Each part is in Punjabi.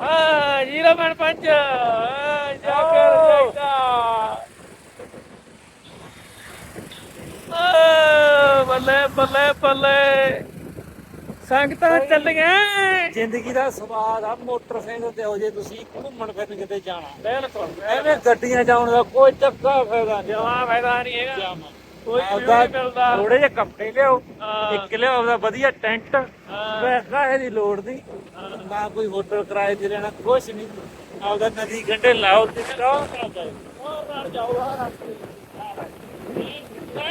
ਹਾਂ ਜੀਰੋ ਬਣ ਪੰਜ। ਜਾ ਕਰ ਜਾਈਦਾ ਆ ਬੱਲੇ ਬੱਲੇ ਬੱਲੇ। ਸੰਗਤਾਂ ਚੱਲੀਆਂ। ਜ਼ਿੰਦਗੀ ਦਾ ਸਵਾਦ ਆ ਮੋਟਰਸਾਈਕਲ ਤੇ ਹੋ ਜੇ ਤੁਸੀਂ ਘੁੰਮਣ ਫਿਰਨ ਕਿਤੇ ਜਾਣਾ। ਬਿਲਕੁਲ ਐਵੇਂ ਗੱਡੀਆਂ ਜਾਣ ਦਾ ਕੋਈ ਚੱਕਾ ਫਾਇਦਾ ਨਹੀਂ। ਜਮਾ ਫਾਇਦਾ ਨਹੀਂ ਹੈਗਾ। ਜਾਵਾਂ। ਕੋਈ ਨਹੀਂ ਮਿਲਦਾ ਥੋੜੇ ਜਿਹੇ ਕੱਪੜੇ ਲਿਓ ਇੱਕ ਲਿਓ ਆਪਦਾ ਵਧੀਆ ਟੈਂਟ। ਪੈਸਾ ਇਹਦੀ ਲੋੜ ਨਹੀਂ। ਨਾ ਕੋਈ ਹੋਟਲ ਕਿਰਾਏ ਤੇ ਰਹਿਣਾ ਕੁਛ ਨਹੀਂ। ਆਪਦਾ ਨਦੀ ਗੰਢੇ ਲਾਓ ਤੇ ਸਟੋ ਹੋਰ ਨਾਲ ਜਾਓ ਆ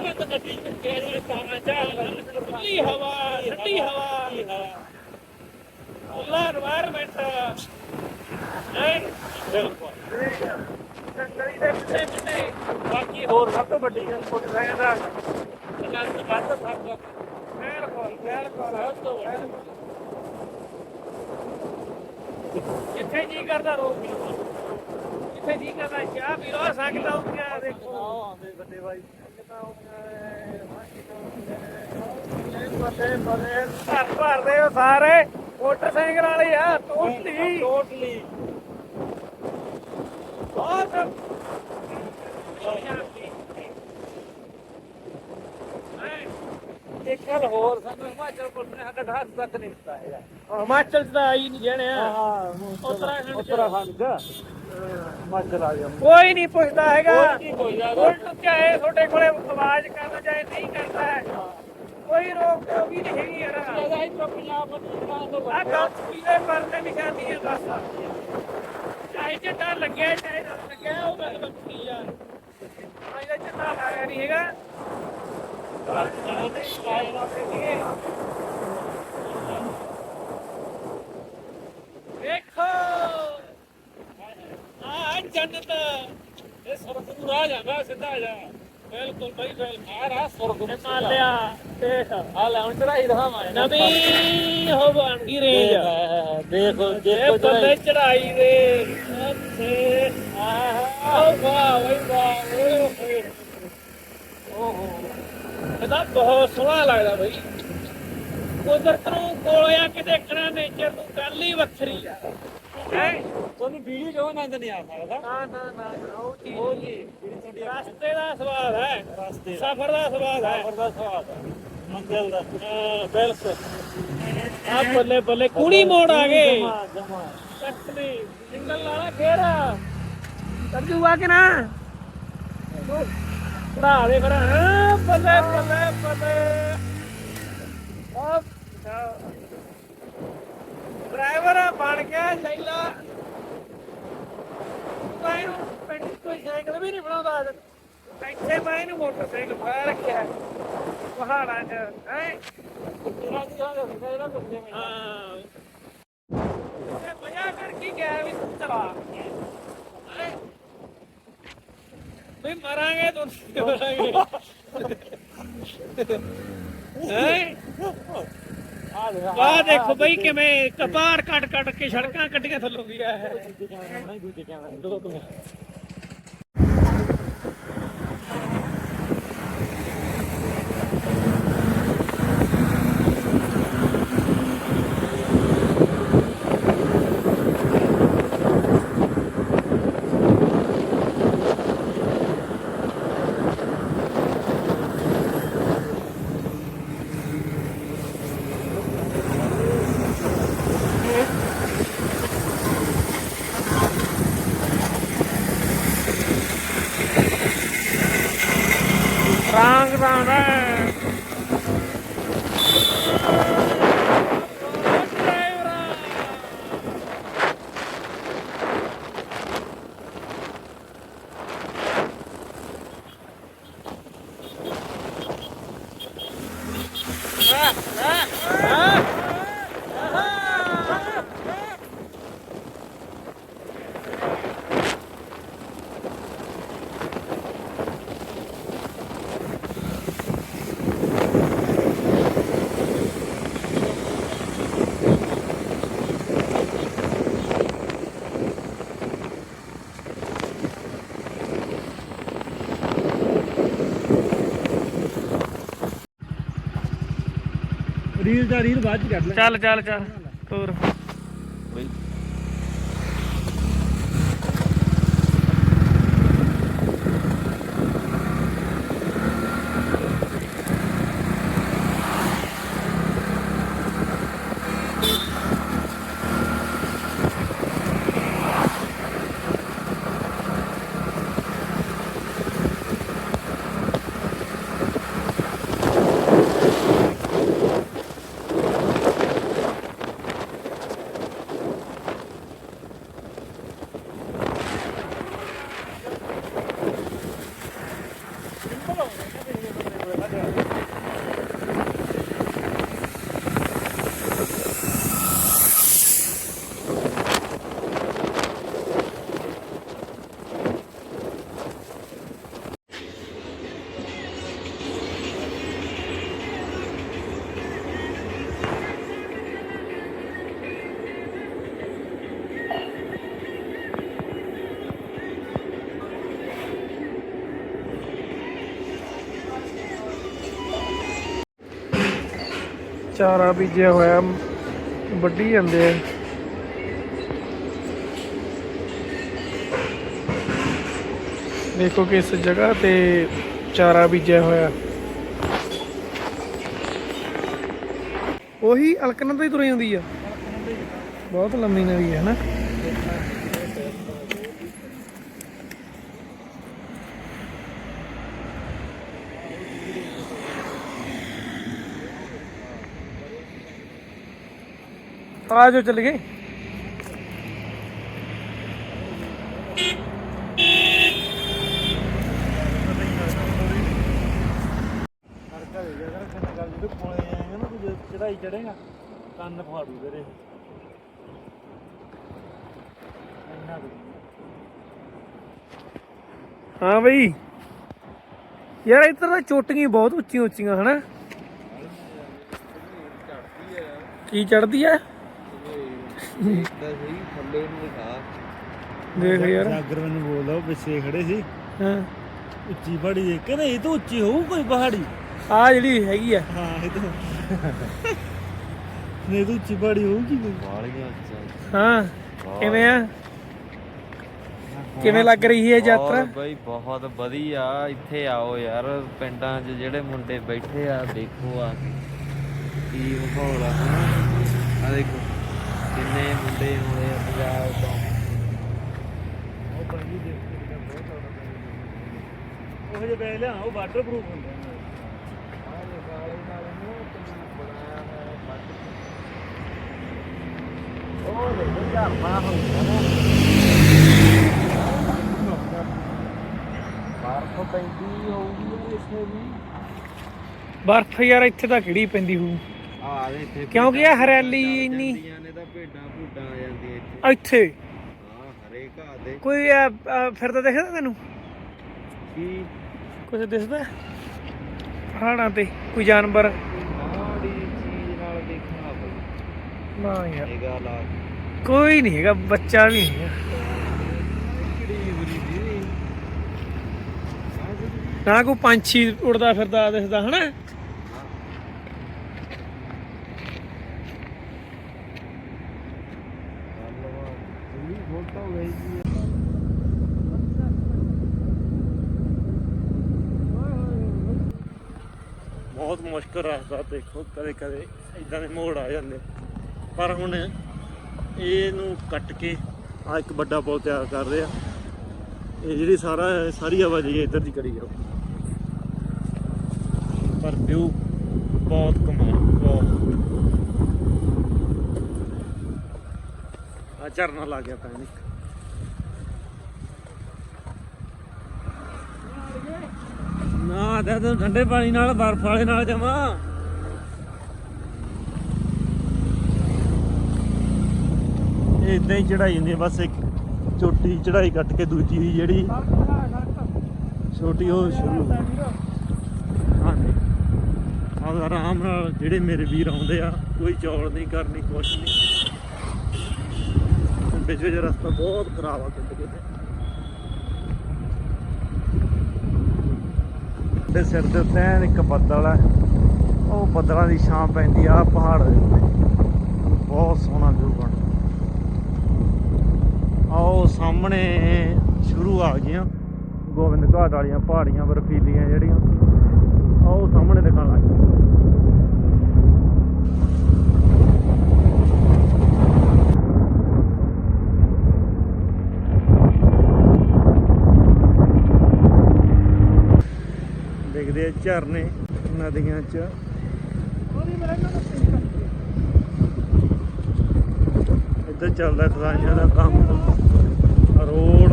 ਮੈਂ ਤਾਂ ਗੱਡੀ ਚ ਕੇਰੇ ਤਾਂ ਚਾਹ ਠੰਡੀ ਹਵਾ ਠੰਡੀ ਹਵਾ। ਅੱਲਾ ਇਨਵਾਇਰਨਮੈਂਟ ਐਂਡ ਬਿਲਕੁਲ ਬਾਕੀ ਹੋਰ ਸਭ ਤੋਂ ਵੱਡੀ ਗੱਲ ਮੋਟਰਸਾਈਕਲ ਦਾ ਅਨੰਦ ਵੱਧ ਸਕਦਾ ਬਿਲਕੁਲ ਬਿਲਕੁਲ ਸਭ ਤੋਂ। ਜਿੱਥੇ ਜੀ ਕਰਦਾ ਰੋਕ ਲਓ ਜਿੱਥੇ ਜੀ ਕਰਦਾ ਚਾਹ ਪੀ ਲਓ ਸੰਗਤਾਂ ਉੱਠੀਆਂ ਦੇਖੋ ਆਉਂਦੇ ਵੱਡੇ ਬੱਲੇ ਘਰ ਭਰਦੇ ਹੋ ਸਾਰੇ ਮੋਟਰਸਾਈਕਲ ਵਾਲੇ ਆ ਟੋਟਲੀ ਟੋਟਲੀ ਬਹੁਤ ਇੱਕ ਗੱਲ ਹੋਰ ਸਾਨੂੰ ਹਿਮਾਚਲ ਪੁਲਿਸ ਨੇ ਸਾਡਾ ਹੱਥ ਤੱਕ ਨਹੀਂ ਦਿੱਤਾ ਹੈਗਾ ਹਿਮਾਚਲ ਚ ਤਾਂ ਆਈ ਨਹੀਂ ਜਣਿਆ ਹਾਂ ਉੱਤਰਾਖੰਡ ਚ। ਉੱਤਰਾਖੰਡ ਚ ਹਿਮਾਚਲ ਆ ਗਿਆ ਕੋਈ ਨਹੀਂ ਪੁੱਛਦਾ ਹੈਗਾ ਕੋਈ ਨਹੀਂ ਕੋਈ ਜ਼ਿਆਦਾ। ਉਲਟ ਚਾਹੇ ਤੁਹਾਡੇ ਕੋਲੇ ਆਵਾਜ਼ ਕਰਦਾ ਚਾਹੇ ਨਹੀਂ ਕਰਦਾ ਹੈ ਕੋਈ ਰੋਕ ਟੋਕ ਵੀ ਨਹੀਂ ਹੈਗੀ ਯਾਰ ਇਹਦਾ ਹੀ ਤਾਂ ਪੰਜਾਬ ਨੂੰ ਤੋਂ ਆ ਗੱਲ ਕਿਹਦੇ ਪਰਦੇ ਨਿਸ਼ਾਨੀ ਹੈ ਦੱਸ ਚਾਹੇ ਝੰਡਾ ਲੱਗਿਆ ਚਾਹੇ ਨਾ ਲੱਗਿਆ ਉਹ ਗੱਲ ਬੱਕੀ ਯਾਰ ਆ ਇਹਦਾ ਲਾਇਆ ਨਹੀਂ ਹੈਗਾ। ਦੇਖੋ। ਆ ਜੰਨਤ। ਇਹ ਸੁਰਗ ਨੂੰ ਰਾਹ ਜਾਂਦਾ ਸਿੱਧਾ ਜਾ। ਬਿਲਕੁਲ ਬਈ ਬਿਲਕੁਲ ਆ ਰਾਹ ਸੁਰਗ ਨੂੰ ਹਿਮਾਲਿਆ ਦੇਖ। ਆ ਲੈ ਹੁਣ ਚੜਾਈ ਰਹਾ ਮੈਂ ਨਵੀਂ ਹੋ ਬਣ ਗਈ ਰੇਂਜ ਦੇਖੋ ਦੇਖੋ ਬੰਦੇ ਚੜਾਈ। ਦੇ। ਉੱਥੇ ਆਹ ਵਾਹ ਵਾਹ। ਓਹੋ ਇਹਦਾ ਬਹੁਤ ਸੋਹਣਾ ਲੱਗਦਾ ਬਈ। ਕੁਦਰਤ ਨੂੰ ਕੋਲ ਆ ਕੇ ਦੇਖਣਾ ਨੇਚਰ ਨੂੰ ਗੱਲ ਹੀ ਵੱਖਰੀ ਆ। ਹੈ? ਤੁਹਾਨੂੰ ਵੀਡੀਓ ਜੋ ਆਨੰਦ ਨਹੀਂ ਆ ਸਕਦਾ। ਨਾ ਨਾ ਨਾ ਉਹ ਚੀਜ਼ ਉਹ ਜੀ ਰਸਤੇ ਦਾ ਸਵਾਦ ਹੈ। ਰਸਤੇ ਸਫ਼ਰ ਦਾ ਸਵਾਦ ਹੈ। ਸਫ਼ਰ ਦਾ ਸਵਾਦ ਆ ਮੰਜ਼ਿਲ ਦਾ। ਹਾਂ ਬਿਲਕੁਲ। ਆ ਬੱਲੇ ਬੱਲੇ ਕੁੜੀ ਮੋੜ ਆ ਗਏ। ਕੱਟਨੇ ਸਿੰਗਲ ਲਾਣਾ ਫੇਰ। ਕਰ ਜੂਗਾ ਕਿ ਨਾ। ਪੜਾ ਦੇ ਫਿਰ ਹਾਂ, ਬੱਲੇ ਬੱਲੇ ਬੱਲੇ। ਆਪ ਡਰਾਈਵਰ ਬਣ ਗਿਆ ਸ਼ੈਲਾ ਮੈਂ ਇਹਨੂੰ ਪਿੰਡ 'ਚ ਕੋਈ ਸਾਈਕਲ ਵੀ ਨਹੀਂ ਬਣਾਉਂਦਾ ਇੱਥੇ ਮੈਂ ਇਹਨੂੰ ਮੋਟਰਸਾਈਕਲ ਫੜਾ ਰੱਖਿਆ। ਪਹਾੜਾਂ 'ਚ ਹੈ। ਜਿਹੜਾ ਜਿਹੜਾ ਜਿਹੜਾ ਕੁਝ ਨਹੀਂ ਹਾਂ। ਇਹ ਮਜ਼ਾ ਕਰ ਕੀ ਗਿਆ ਵੀ ਤੂੰ ਚਲਾ। ਹੈਂ? ਵੀ ਮਰਾਂਗੇ ਤੂੰ, ਮਰਾਂਗੇ। ਹੈ? ਵਾਹ ਦੇਖੋ ਬਈ ਕਿਵੇਂ ਕਪਾਰ ਕੱਟ ਕੱਟ ਕੇ ਸੜਕਾਂ ਕੱਢੀਆਂ ਥੱਲੋਂ ਗਿਆ ਹੈ ਦੂਜੇ ਕੈਮਰਾ ਬਣਾਈ ਦੂਜੇ ਕੈਮਰਾ ਦੋ ਕੁ ਰੰਗ ਰੰਗ ਰੀਲ ਦਾ ਰੀਲ ਬਾਅਦ ਚ ਕੱਢ ਲੈ। ਚੱਲ ਚੱਲ ਚੱਲ। ਹੋਰ। ਚਾਰਾ ਬੀਜਿਆ ਹੋਇਆ, ਵੱਢੀ ਜਾਂਦੇ ਆ। ਦੇਖੋ ਕਿਸ ਜਗ੍ਹਾ ਤੇ ਚਾਰਾ ਬੀਜਿਆ ਹੋਇਆ। ਉਹੀ ਅਲਕਨੰਦਾ ਹੀ ਤੁਰ ਜਾਂਦੀ ਆ। ਬਹੁਤ ਲੰਮੀ ਨਦੀ ਹੈ ਨਾ ਆ ਜਾਓ, ਚੱਲ ਗਏ। ਚੜਾਈ ਚੜੇਗਾ ਕੰਨ ਫਾੜੂ ਤੇਰੇ ਇੰਨਾ ਹਾਂ ਬਈ। ਯਾਰ ਇੱਧਰ ਤਾਂ ਚੋਟੀਆਂ ਬਹੁਤ ਉੱਚੀਆਂ ਉੱਚੀਆਂ ਹਨਾ? ਕੀ ਚੜਦੀ ਆ? ਦੇਖ। ਯਾਰ। ਜਾਗਰ ਮੈਨੂੰ ਬੋਲਦਾ ਉਹ ਪਿੱਛੇ ਖੜੇ ਸੀ। ਹਾਂ। ਉੱਚੀ ਪਹਾੜੀ ਦੇ ਕਹਿੰਦੇ ਇਹ ਤਾਂ ਉੱਚੀ ਹੋਊ ਕੋਈ ਪਹਾੜੀ। ਆ ਜਿਹੜੀ ਹੈਗੀ ਆ। ਹਾਂ ਇਹ ਤਾਂ ਨਹੀਂ ਇਹ ਤਾਂ ਉੱਚੀ ਪਹਾੜੀ ਹੋਊਗੀ ਕੋਈ? ਹਾਂ ਕਿਵੇਂ ਆ? ਕਿਵੇਂ ਲੱਗ ਰਹੀ ਹੈ ਯਾਤਰਾ? ਬਹੁਤ ਬਈ ਬਹੁਤ ਵਧੀਆ। ਇੱਥੇ ਆਓ ਯਾਰ ਪਿੰਡਾਂ 'ਚ ਜਿਹੜੇ ਮੁੰਡੇ ਬੈਠੇ ਆ ਦੇਖੋ ਆ ਕੇ। ਕੀ ਮਾਹੌਲ ਆ। ਹਨਾ ਆ ਦੇਖੋ। ਕਿੰਨੇ ਮੁੰਡੇ ਹੋਏ ਆ ਪੰਜਾਬ ਤੋਂ ਉਹ ਪਾਣੀ ਦੇਖ ਕੇ ਤਾਂ ਬਹੁਤ ਆਉਣਾ ਉਹ ਜਿਹੇ ਬੈ ਲਿਆ ਉਹ ਵਾਟਰ ਪ੍ਰੂਫ ਹੁੰਦੇ ਨੇ। ਉਹ ਦੇਖੋ ਝਰਨਾ ਹੁੰਦਾ ਨਾ। ਬਰਫ਼ ਪੈਂਦੀ ਹੋਊਗੀ ਇੱਥੇ ਵੀ। ਬਰਫ਼ ਯਾਰ ਇੱਥੇ ਤਾਂ ਕਿਹੜੀ ਪੈਂਦੀ ਹੋਊ? ਦੇ ਕਿਉਂਕਿ ਇਹ ਹਰਿਆਲੀ ਇੰਨੀ- ਭੇਡਾਂ ਭੂਡਾਂ ਆ ਜਾਂਦੀਆਂ ਇੱਥੇ। ਇੱਥੇ? ਹਾਂ ਹਰੇ ਘਾਹ ਦੇ ਕੋਈ ਅਹ, ਅਹ, ਫਿਰਦਾ ਦਿਖਦਾ ਤੈਨੂੰ? ਕੀ? ਕੁਝ ਦਿਸਦਾ? ਪਹਾੜਾਂ ਤੇ ਕੋਈ ਜਾਨਵਰ? ਮਾੜੀ ਚੀਜ਼ ਨਾਲ ਦੇਖਣਾ ਪਈ ਨਾ ਯਾਰ। ਨਿਗਾਹ ਲਾ ਕੇ। ਕੋਈ ਨਹੀਂ ਹੈਗਾ ਬੱਚਾ ਵੀ ਨਹੀਂ ਹੈਗਾ। ਕਿਹੜੀ ਬਰੀ ਦੀ? ਨਾ ਕੋਈ ਪੰਛੀ ਉੜਦਾ ਫਿਰਦਾ ਦਿਸਦਾ ਹਨਾ? ਫੋਟੋ ਗਈ ਬਹੁਤ ਮੁਸ਼ਕਲ ਰਸਤਾ ਦੇਖੋ, ਕਦੇ ਕਦੇ ਇਦਾਂ ਦੇ ਮੋੜ ਆ ਜਾਂਦੇ। ਪਰ ਹੁਣ ਇਹਨੂੰ ਕੱਟ ਕੇ ਆ ਇੱਕ ਵੱਡਾ ਪੁਲ ਤਿਆਰ ਕਰ ਰਹੇ ਆ। ਇਹ ਜਿਹੜੀ ਸਾਰਾ ਸਾਰੀ ਆਵਾਜਾਈ ਇੱਧਰ ਦੀ ਕਰੀ ਜਾਓ। ਪਰ ਵਿਊ ਬਹੁਤ ਕਮਾਲ, ਬਹੁਤ। ਆ ਝਰਨਾ ਲੱਗ ਗਿਆ ਪੈਣੀ ਨਾ, ਤੇ ਤੂੰ ਠੰਡੇ ਪਾਣੀ ਨਾਲ, ਬਰਫ਼ ਵਾਲੇ ਨਾਲ ਜਮਾ। ਇਹ ਇਦਾਂ ਹੀ ਚੜਾਈ ਹੁੰਦੀ ਬਸ ਇੱਕ ਛੋਟੀ ਚੜਾਈ ਕੱਟ ਕੇ ਦੂਜੀ ਜਿਹੜੀ। ਛੋਟੀ ਉਹ ਸ਼ੁਰੂ। ਹੋ ਹਾਂਜੀ ਆਰਾਮ ਨਾਲ ਜਿਹੜੇ ਮੇਰੇ ਵੀਰ ਆਉਂਦੇ ਆ, ਕੋਈ ਚੌੜ ਨਹੀਂ ਕਰਨੀ ਕੁਛ ਨਹੀਂ। ਵਿੱਚ ਵਿੱਚ ਰਸਤਾ ਬਹੁਤ ਖਰਾਬ ਆ ਕਿਤੇ ਕਿਤੇ ਤੇ ਸਿਰ ਦੇ ਉੱਤੇ ਇੱਕ ਬੱਦਲ ਹੈ ਉਹ ਬੱਦਲਾਂ ਦੀ ਛਾਂ ਪੈਂਦੀ ਆ ਪਹਾੜ ਦੇ ਉੱਤੇ। ਬਹੁਤ ਸੋਹਣਾ ਵਿਊ ਬਣ ਆਓ ਸਾਹਮਣੇ ਸ਼ੁਰੂ ਆ ਗਈਆਂ। ਗੋਬਿੰਦ ਘਾਟ ਵਾਲੀਆਂ ਪਹਾੜੀਆਂ, ਬਰਫੀਲੀਆਂ ਜਿਹੜੀਆਂ। ਆਓ ਸਾਹਮਣੇ ਦਿਖਣ ਲੱਗ ਗਈਆਂ। ਦੇਖਦੇ ਆ ਝਰਨੇ ਨਦੀਆਂ 'ਚ। ਇੱਧਰ ਚੱਲਦਾ ਖਜ਼ਾਨਿਆਂ ਦਾ ਕੰਮ। ਰੋਡ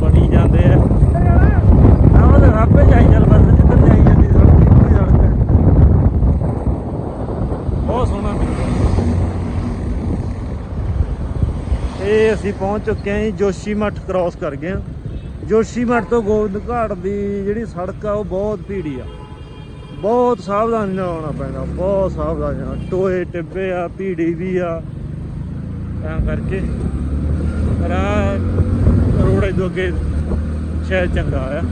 ਬਣੀ ਜਾਂਦੇ ਆ। ਆਹ ਤਾਂ ਆਪੇ ਜਾਈ ਚੱਲ ਬਸ ਜਿੱਧਰ ਜਾਈ ਜਾਂਦੀ ਸੜਕ ਇੱਕੋ ਸੜਕ ਬਹੁਤ ਸੋਹਣਾ ਇਹ ਅਸੀਂ ਪਹੁੰਚ ਚੁੱਕੇ ਹਾਂ ਜੀ, ਜੋਸ਼ੀ ਮੱਠ ਕ੍ਰਾਸ ਕਰ ਗਏ ਹਾਂ। ਜੋਸ਼ੀ ਮੱਠ ਤੋਂ ਗੋਬਿੰਦ ਘਾਟ ਦੀ ਜਿਹੜੀ ਸੜਕ ਆ, ਉਹ ਬਹੁਤ ਭੀੜੀ ਆ। ਬਹੁਤ ਸਾਵਧਾਨੀ ਨਾਲ ਆਉਣਾ ਪੈਂਦਾ, ਬਹੁਤ ਸਾਵਧਾਨੀ ਨਾਲ। ਟੋਏ ਟਿੱਬੇ ਆ, ਭੀੜੀ ਵੀ ਆ। ਤਾਂ ਕਰਕੇ ਰਾ ਰੋੜੇ ਤੋਂ ਅੱਗੇ ਸ਼ਾਇਦ ਚੰਗਾ ਆ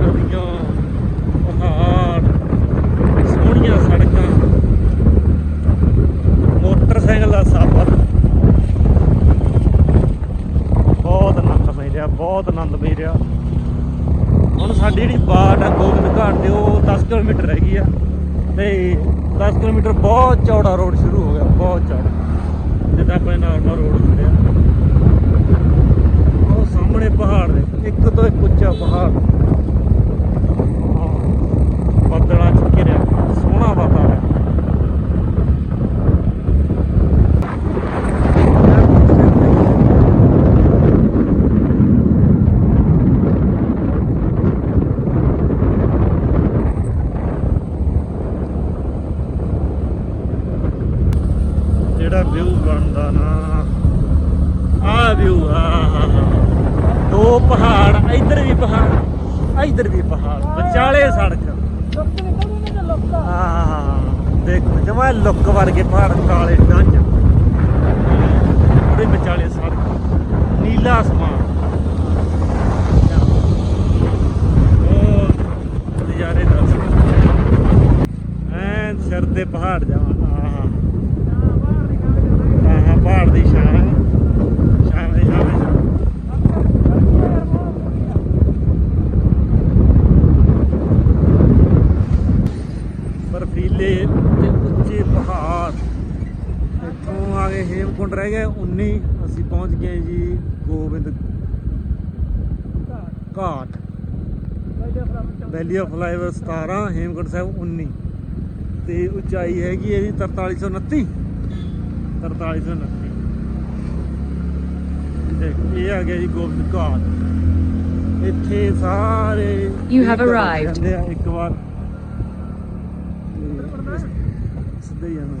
ਨਦੀਆਂ ਪਹਾੜ ਸੋਹਣੀਆਂ ਸੜਕਾਂ ਆਨੰਦ ਮਿਲ ਰਿਹਾ। ਹੁਣ ਸਾਡੀ ਜਿਹੜੀ ਬਾਟ ਆ ਗੋਬਿੰਦ ਘਾਟ ਤੇ, ਉਹ 10 ਕਿਲੋਮੀਟਰ ਹੈਗੀ ਆ। ਤੇ 10 ਕਿਲੋਮੀਟਰ ਬਹੁਤ ਚੌੜਾ ਰੋਡ ਸ਼ੁਰੂ ਹੋ ਗਿਆ, ਬਹੁਤ ਚੌੜਾ। ਜਿੱਦਾਂ ਆਪਣੇ ਨਾਰਮਲ ਰੋਡ ਹੁੰਦੇ ਆ ਉਹ ਸਾਹਮਣੇ ਪਹਾੜ ਦੇ ਇੱਕ ਤੋਂ ਇੱਕ ਉੱਚਾ ਪਹਾੜ ਹਾਂ, ਬੱਦਲਾਂ ਚ ਘਿਰਿਆ ਸੋਹਣਾ ਵਾਤਾਵਰਨ ਜਿਹੜਾ ਵਿਊ ਬਣਦਾ ਨਾ ਆ ਵਿਊ ਆ ਹਾ ਹਾ ਦੋ ਪਹਾੜ ਇੱਧਰ ਵੀ ਪਹਾੜ ਇੱਧਰ ਵੀ ਪਹਾੜ ਵਿਚਾਲੇ ਸੜਕ। ਲੋਕ ਨਿਕਲਦੇ ਨੇ ਲੋਕਾਂ ਆ ਦੇਖੋ, ਜਮਾ ਲੁੱਕ ਵਰਗੇ ਪਹਾੜ ਕਾਲੇ ਡੰਜ ਉਹਦੇ ਵਿਚਾਲੇ ਸੜਕ। ਨੀਲਾ ਅਸਮਾਨ। ਨਜ਼ਾਰੇ ਦੱਸ। ਐਨ ਸਿਰ ਤੇ ਪਹਾੜ ਜਾ ਆਹਾ ਆਹਾ ਪਹਾੜ ਦੀ ਸ਼ਾਨ ਸ਼ਾਨ ਦੀ ਸ਼ਾਨ ਬਰਫੀਲੇ ਤੇ ਉੱਚੇ ਪਹਾੜ ਇੱਥੋਂ ਆ ਗਏ ਹੇਮਕੁੰਡ ਰਹਿ ਗਏ 19 ਅਸੀਂ ਪਹੁੰਚ ਗਏ ਜੀ ਗੋਬਿੰਦ ਘਾਟ। ਵੈਲੀ ਆਫ ਫਲਾਈਵਰ 17 ਹੇਮਕੁੰਡ ਸਾਹਿਬ 19 ਤੇ ਉਚਾਈ ਹੈਗੀ ਹੈ ਜੀ 4329 4329 ਦੇਖ ਇਹ ਆ ਗਿਆ ਜੀ ਗੋਬਿੰਦ ਘਾਟ। ਇੱਥੇ ਸਾਰੇ You have ਇੱਕ ਵਾਰ arrived. ਜਾਂਦੇ ਆ ਇੱਕ ਵਾਰ। ਸਿੱਧੇ ਹੀ ਜਾਣਾ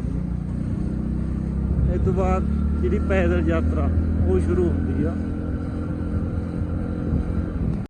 ਇਹ ਤੋਂ ਬਾਅਦ ਜਿਹੜੀ ਪੈਦਲ ਯਾਤਰਾ ਉਹ ਸ਼ੁਰੂ ਹੁੰਦੀ ਆ।